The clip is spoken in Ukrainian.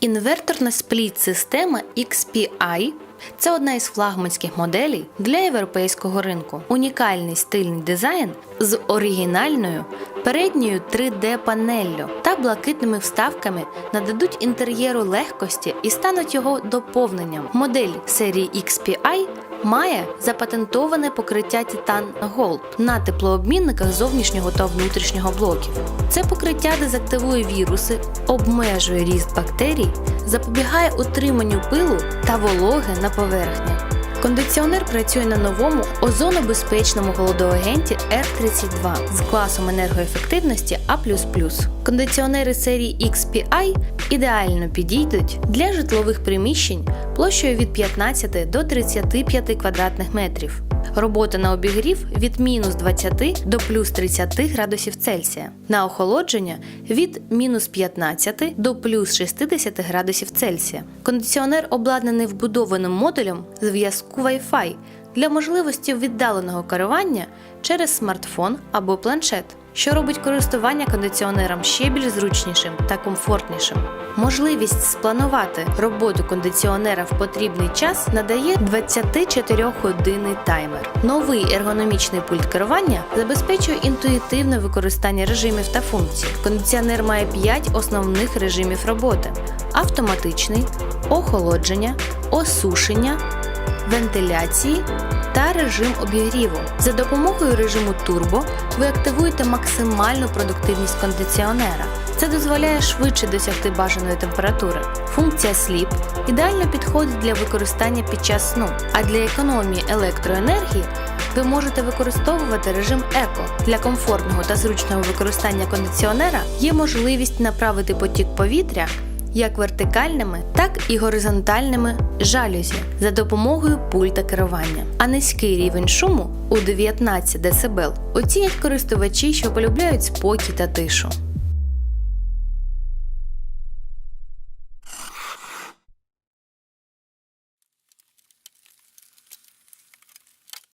Інверторна спліт-система XPI це одна із флагманських моделей для європейського ринку. Унікальний стильний дизайн з оригінальною передньою 3D-панеллю та блакитними вставками нададуть інтер'єру легкості і стануть його доповненням. Модель серії XPI має запатентоване покриття Titan Gold на теплообмінниках зовнішнього та внутрішнього блоків. Це покриття дезактивує віруси, обмежує ріст бактерій, запобігає утриманню пилу та вологи на поверхні. Кондиціонер працює на новому озонобезпечному холодоагенті R32 з класом енергоефективності А. Кондиціонери серії XPI ідеально підійдуть для житлових приміщень площею від 15 до 35 квадратних метрів. Робота на обігрів від мінус 20 до плюс 30 градусів Цельсія. На охолодження від мінус 15 до плюс 60 градусів Цельсія. Кондиціонер обладнаний вбудованим модулем зв'язку Wi-Fi для можливості віддаленого керування через смартфон або планшет, що робить користування кондиціонером ще більш зручнішим та комфортнішим. Можливість спланувати роботу кондиціонера в потрібний час надає 24-годинний таймер. Новий ергономічний пульт керування забезпечує інтуїтивне використання режимів та функцій. Кондиціонер має 5 основних режимів роботи: автоматичний, охолодження, осушення, вентиляції та режим обігріву. За допомогою режиму турбо ви активуєте максимальну продуктивність кондиціонера. Це дозволяє швидше досягти бажаної температури. Функція Sleep ідеально підходить для використання під час сну, а для економії електроенергії ви можете використовувати режим еко. Для комфортного та зручного використання кондиціонера є можливість направити потік повітря як вертикальними, так і горизонтальними жалюзі за допомогою пульта керування. А низький рівень шуму у 19 дБ оцінять користувачі, що полюбляють спокій та тишу.